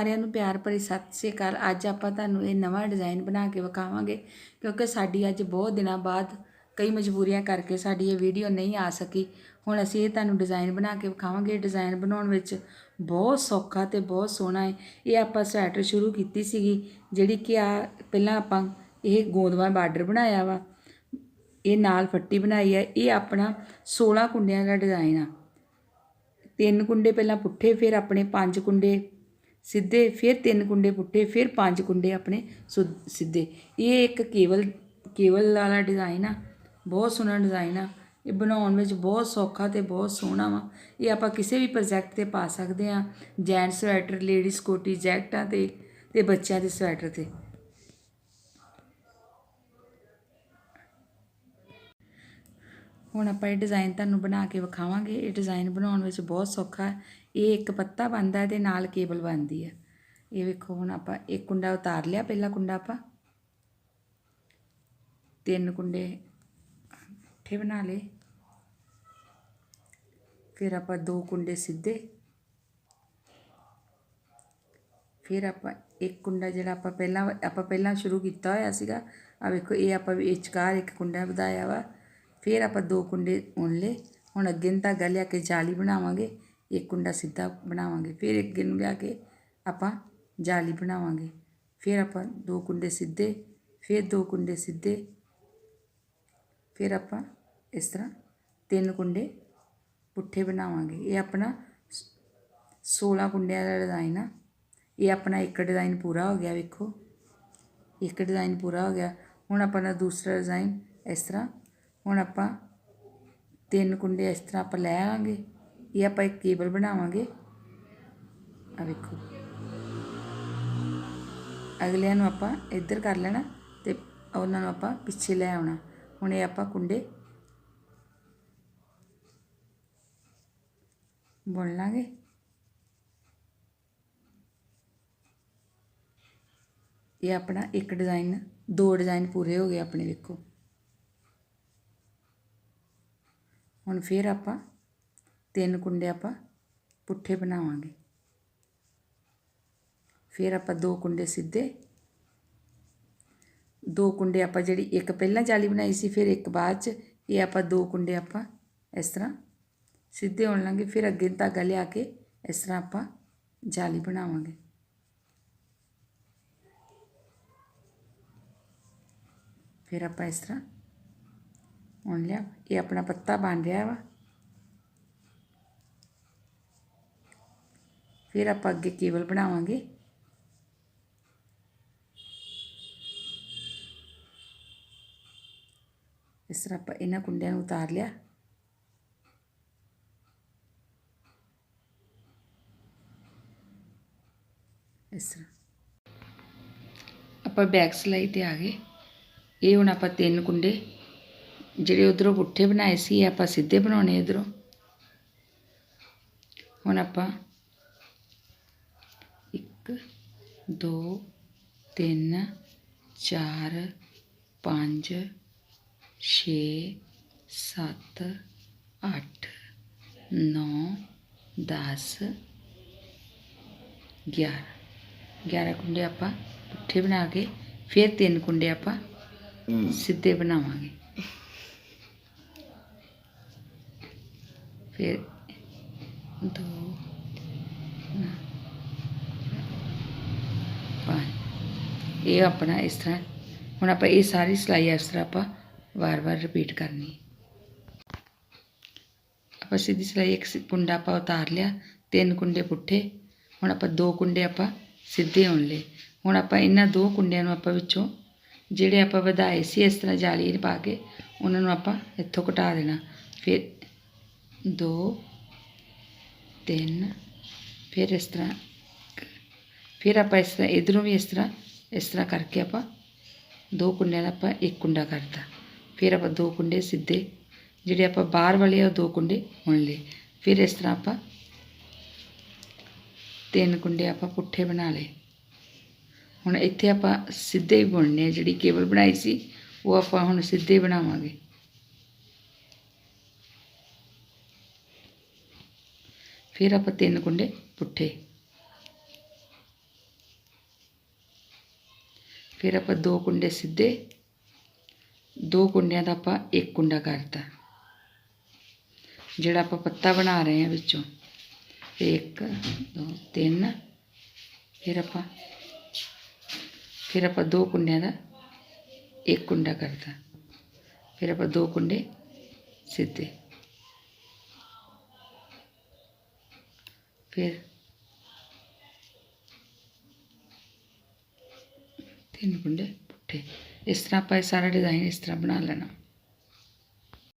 ਸਾਰਿਆਂ ਨੂੰ ਪਿਆਰ ਭਰੀ ਸਤਿ ਸ੍ਰੀ ਅਕਾਲ। ਅੱਜ ਆਪਾਂ ਤੁਹਾਨੂੰ ਇਹ ਨਵਾਂ ਡਿਜ਼ਾਈਨ ਬਣਾ ਕੇ ਵਿਖਾਵਾਂਗੇ, ਕਿਉਂਕਿ ਸਾਡੀ ਅੱਜ ਬਹੁਤ ਦਿਨਾਂ ਬਾਅਦ ਕਈ ਮਜਬੂਰੀਆਂ ਕਰਕੇ ਸਾਡੀ ਇਹ ਵੀਡੀਓ ਨਹੀਂ ਆ ਸਕੀ। ਹੁਣ ਅਸੀਂ ਇਹ ਤੁਹਾਨੂੰ ਡਿਜ਼ਾਈਨ ਬਣਾ ਕੇ ਵਿਖਾਵਾਂਗੇ। ਡਿਜ਼ਾਈਨ ਬਣਾਉਣ ਵਿੱਚ ਬਹੁਤ ਸੌਖਾ ਤੇ ਬਹੁਤ ਸੋਹਣਾ ਹੈ। ਇਹ ਆਪਾਂ ਸਵੈਟਰ ਸ਼ੁਰੂ ਕੀਤੀ ਸੀਗੀ, ਜਿਹੜੀ ਕਿ ਆ ਪਹਿਲਾਂ ਆਪਾਂ ਇਹ ਗੋਂਦਵਾ ਬਾਰਡਰ ਬਣਾਇਆ ਵਾ। ਇਹ ਨਾਲ ਫੱਟੀ ਬਣਾਈ ਹੈ ਇਹ ਆਪਣਾ 16 ਕੁੰਡਿਆਂ ਦਾ ਡਿਜ਼ਾਈਨ ਆ। ਤਿੰਨ ਕੁੰਡੇ ਪਹਿਲਾਂ ਪੁੱਠੇ, ਫਿਰ ਆਪਣੇ ਪੰਜ ਕੁੰਡੇ ਸਿੱਧੇ, ਫਿਰ ਤਿੰਨ ਕੁੰਡੇ ਪੁੱਠੇ, ਫਿਰ ਪੰਜ ਕੁੰਡੇ ਆਪਣੇ ਸੁ- ਸਿੱਧੇ। ਇਹ ਇੱਕ ਕੇਵਲ ਕੇਵਲ ਵਾਲਾ ਡਿਜ਼ਾਈਨ ਆ, ਬਹੁਤ ਸੋਹਣਾ ਡਿਜ਼ਾਈਨ ਆ। ਇਹ ਬਣਾਉਣ ਵਿੱਚ ਬਹੁਤ ਸੌਖਾ ਤੇ ਬਹੁਤ ਸੋਹਣਾ ਵਾ। ਇਹ ਆਪਾਂ ਕਿਸੇ ਵੀ ਪ੍ਰੋਜੈਕਟ ਤੇ ਪਾ ਸਕਦੇ ਆ ਜੈਂਟਸ ਸਵੈਟਰ ਲੇਡੀਜ਼ ਕੋਟੀ ਜੈਕਟਾਂ ਤੇ ਤੇ ਬੱਚਿਆਂ ਦੇ ਸਵੈਟਰ ਤੇ। ਹੁਣ ਆਪਾਂ ਇਹ ਡਿਜ਼ਾਈਨ ਤੁਹਾਨੂੰ ਬਣਾ ਕੇ ਵਿਖਾਵਾਂਗੇ। ਇਹ ਡਿਜ਼ਾਈਨ ਬਣਾਉਣ ਵਿੱਚ ਬਹੁਤ ਸੌਖਾ ਹੈ। ਇਹ ਇੱਕ ਪੱਤਾ ਬਣਦਾ ਤੇ ਨਾਲ ਕੇਬਲ ਬਣਦੀ ਹੈ। ਇਹ ਵੇਖੋ, ਹੁਣ ਆਪਾਂ ਇੱਕ ਕੁੰਡਾ ਉਤਾਰ ਲਿਆ, ਪਹਿਲਾ ਕੁੰਡਾ ਆਪਾਂ। ਤਿੰਨ ਕੁੰਡੇ ਇਕੱਠੇ ਬਣਾ ਲਏ। ਫਿਰ ਆਪਾਂ ਦੋ ਕੁੰਡੇ ਸਿੱਧੇ। ਫਿਰ ਆਪਾਂ ਇੱਕ ਕੁੰਡਾ ਜਿਹੜਾ ਆਪਾਂ ਪਹਿਲਾਂ ਆਪਾਂ ਪਹਿਲਾਂ ਸ਼ੁਰੂ ਕੀਤਾ ਹੋਇਆ ਸੀਗਾ। ਆ ਵੇਖੋ, ਇਹ ਆਪਾਂ ਵਿਚਕਾਰ ਇੱਕ ਕੁੰਡਾ ਵਧਾਇਆ ਵਾ। ਫਿਰ ਆਪਾਂ ਦੋ ਕੁੰਡੇ ਉਣ ਲਏ। ਹੁਣ ਅੱਗੇ ਨੂੰ ਧਾਗਾ ਲਿਆ ਕੇ ਜਾਲੀ ਬਣਾਵਾਂਗੇ, ਇੱਕ ਕੁੰਡਾ ਸਿੱਧਾ ਬਣਾਵਾਂਗੇ, ਫਿਰ ਅੱਗੇ ਨੂੰ ਲਿਆ ਕੇ ਆਪਾਂ ਜਾਲੀ ਬਣਾਵਾਂਗੇ। ਫਿਰ ਆਪਾਂ ਦੋ ਕੁੰਡੇ ਸਿੱਧੇ, ਫਿਰ ਦੋ ਕੁੰਡੇ ਸਿੱਧੇ, ਫਿਰ ਆਪਾਂ ਇਸ ਤਰ੍ਹਾਂ ਤਿੰਨ ਕੁੰਡੇ ਪੁੱਠੇ ਬਣਾਵਾਂਗੇ। ਇਹ ਆਪਣਾ 16 ਕੁੰਡਿਆਂ ਦਾ ਡਿਜ਼ਾਈਨ ਆ। ਇਹ ਆਪਣਾ ਇੱਕ ਡਿਜ਼ਾਈਨ ਪੂਰਾ ਹੋ ਗਿਆ, ਵੇਖੋ। ਇੱਕ ਡਿਜ਼ਾਈਨ ਪੂਰਾ ਹੋ ਗਿਆ। ਹੁਣ ਆਪਾਂ ਦਾ ਦੂਸਰਾ ਡਿਜ਼ਾਈਨ ਇਸ ਤਰ੍ਹਾਂ ਹੁਣ ਆਪਾਂ ਤਿੰਨ ਕੁੰਡੇ ਇਸ ਤਰ੍ਹਾਂ ਆਪਾਂ ਲੈ ਆਵਾਂਗੇ। ਇਹ ਆਪਾਂ ਇੱਕ ਕੇਬਲ ਬਣਾਵਾਂਗੇ। ਆ ਵੇਖੋ। ਅਗਲਿਆਂ ਨੂੰ ਆਪਾਂ ਇੱਧਰ ਕਰ ਲੈਣਾ ਤੇ ਉਹਨਾਂ ਨੂੰ ਆਪਾਂ ਪਿੱਛੇ ਲੈ ਆਉਣਾ। ਹੁਣ ਇਹ ਆਪਾਂ ਕੁੰਡੇ ਬੁਣ ਲਾਂਗੇ। ਇਹ ਆਪਣਾ ਇੱਕ ਡਿਜ਼ਾਈਨ, ਦੋ ਡਿਜ਼ਾਈਨ ਪੂਰੇ ਹੋ ਗਏ ਆਪਣੇ ਵੇਖੋ। ਹੁਣ ਫਿਰ ਆਪਾਂ ਤਿੰਨ ਕੁੰਡੇ ਆਪਾਂ ਪੁੱਠੇ ਬਣਾਵਾਂਗੇ। ਫਿਰ ਆਪਾਂ ਦੋ ਕੁੰਡੇ ਸਿੱਧੇ। ਦੋ ਕੁੰਡੇ ਆਪਾਂ ਜਿਹੜੀ ਇੱਕ ਪਹਿਲਾਂ ਜਾਲੀ ਬਣਾਈ ਸੀ, ਫਿਰ ਇੱਕ ਬਾਅਦ ਚ ਇਹ ਆਪਾਂ ਦੋ ਕੁੰਡੇ ਆਪਾਂ ਇਸ ਤਰ੍ਹਾਂ ਸਿੱਧੇ ਹੋਣ ਲਾਂਗੇ। ਫਿਰ ਅੱਗੇ ਧਾਗਾ ਲਿਆ ਕੇ ਇਸ ਤਰ੍ਹਾਂ ਆਪਾਂ ਜਾਲੀ ਬਣਾਵਾਂਗੇ। ਫਿਰ ਆਪਾਂ ਇਸ ਤਰ੍ਹਾਂ ਹੁਣ ਲਿਆ, ਇਹ ਆਪਣਾ ਪੱਤਾ ਬਣ ਰਿਹਾ ਵਾ। ਫਿਰ ਆਪਾਂ ਅੱਗੇ ਕੇਬਲ ਬਣਾਵਾਂਗੇ। ਇਸ ਤਰ੍ਹਾਂ ਆਪਾਂ ਇਹਨਾਂ ਕੁੰਡਿਆਂ ਨੂੰ ਉਤਾਰ ਲਿਆ। ਇਸ ਤਰ੍ਹਾਂ। ਆਪਾਂ ਬੈਕ ਸਲਾਈ ਤੇ ਆ ਗਏ। ਇਹ ਹੁਣ ਆਪਾਂ ਤਿੰਨ ਕੁੰਡੇ ਜਿਹੜੇ ਉਧਰੋਂ ਪੁੱਠੇ ਬਣਾਏ ਸੀ ਆਪਾਂ ਸਿੱਧੇ ਬਣਾਉਣੇ ਇਧਰੋਂ। ਹੁਣ ਆਪਾਂ 1 2 3 4 5 6 7 8 9 10 11 11 ਕੁੰਡੇ ਆਪਾਂ ਪੁੱਠੇ ਬਣਾ ਕੇ ਫਿਰ ਤਿੰਨ ਕੁੰਡੇ ਆਪਾਂ ਸਿੱਧੇ ਬਣਾਵਾਂਗੇ। ਫਿਰ ਦੋ ਪੰਜ ਇਹ ਆਪਣਾ ਇਸ ਤਰ੍ਹਾਂ, ਹੁਣ ਆਪਾਂ ਇਹ ਸਾਰੀ ਸਿਲਾਈ ਇਸ ਤਰ੍ਹਾਂ ਆਪਾਂ ਵਾਰ-ਵਾਰ ਰਿਪੀਟ ਕਰਨੀ ਆਪਾਂ ਸਿੱਧੀ ਸਿਲਾਈ, ਇੱਕ ਕੁੰਡਾ ਆਪਾਂ ਉਤਾਰ ਲਿਆ, ਤਿੰਨ ਕੁੰਡੇ ਪੁੱਠੇ, ਹੁਣ ਆਪਾਂ ਦੋ ਕੁੰਡੇ ਆਪਾਂ ਸਿੱਧੇ ਹੋਣ ਲਏ। ਹੁਣ ਆਪਾਂ ਇਹਨਾਂ ਦੋ ਕੁੰਡਿਆਂ ਨੂੰ ਆਪਾਂ ਵਿੱਚੋਂ ਜਿਹੜੇ ਆਪਾਂ ਵਧਾਏ ਸੀ, ਇਸ ਤਰ੍ਹਾਂ ਜਾਲੀ ਪਾ ਕੇ, ਉਹਨਾਂ ਨੂੰ ਆਪਾਂ ਇੱਥੋਂ ਘਟਾ ਦੇਣਾ। ਫਿਰ ਦੋ, ਤਿੰਨ, ਫਿਰ ਇਸ ਤਰ੍ਹਾਂ ਫਿਰ ਆਪਾਂ ਇਸ ਤਰ੍ਹਾਂ ਇਧਰੋਂ ਵੀ ਇਸ ਤਰ੍ਹਾਂ ਇਸ ਤਰ੍ਹਾਂ ਕਰਕੇ ਆਪਾਂ ਦੋ ਕੁੰਡਿਆਂ ਦਾ ਆਪਾਂ ਇੱਕ ਕੁੰਡਾ ਕਰਤਾ। ਫਿਰ ਆਪਾਂ ਦੋ ਕੁੰਡੇ ਸਿੱਧੇ, ਜਿਹੜੇ ਆਪਾਂ ਬਾਹਰ ਵਾਲੇ ਆ ਉਹ ਦੋ ਕੁੰਡੇ ਬੁਣ ਲਏ। ਫਿਰ ਇਸ ਤਰ੍ਹਾਂ ਆਪਾਂ ਤਿੰਨ ਕੁੰਡੇ ਆਪਾਂ ਪੁੱਠੇ ਬਣਾ ਲਏ। ਹੁਣ ਇੱਥੇ ਆਪਾਂ ਸਿੱਧੇ ਹੀ ਬੁਣਨੇ ਆ, ਜਿਹੜੀ ਕੇਬਲ ਬਣਾਈ ਸੀ, ਉਹ ਆਪਾਂ ਹੁਣ ਸਿੱਧੇ ਬਣਾਵਾਂਗੇ। ਫਿਰ ਆਪਾਂ ਤਿੰਨ ਕੁੰਡੇ ਪੁੱਠੇ। ਫਿਰ ਆਪਾਂ ਦੋ ਕੁੰਡੇ ਸਿੱਧੇ। ਦੋ ਕੁੰਡਿਆਂ ਦਾ ਆਪਾਂ ਇੱਕ ਕੁੰਡਾ ਕਰਤਾ। ਜਿਹੜਾ ਆਪਾਂ ਪੱਤਾ ਬਣਾ ਰਹੇ ਹਾਂ ਵਿੱਚੋਂ। ਇੱਕ, ਦੋ, ਤਿੰਨ। ਫਿਰ ਆਪਾਂ ਫਿਰ ਆਪਾਂ ਦੋ ਕੁੰਡਿਆਂ ਦਾ ਇੱਕ ਕੁੰਡਾ ਕਰਤਾ। ਫਿਰ ਆਪਾਂ ਦੋ ਕੁੰਡੇ ਸਿੱਧੇ। ਫਿਰ ਤਿੰਨ ਕੁੰਡੇ ਪੁੱਠੇ। ਇਸ ਤਰ੍ਹਾਂ ਆਪਾਂ ਇਹ ਸਾਰਾ ਡਿਜ਼ਾਈਨ ਇਸ ਤਰ੍ਹਾਂ ਬਣਾ ਲੈਣਾ।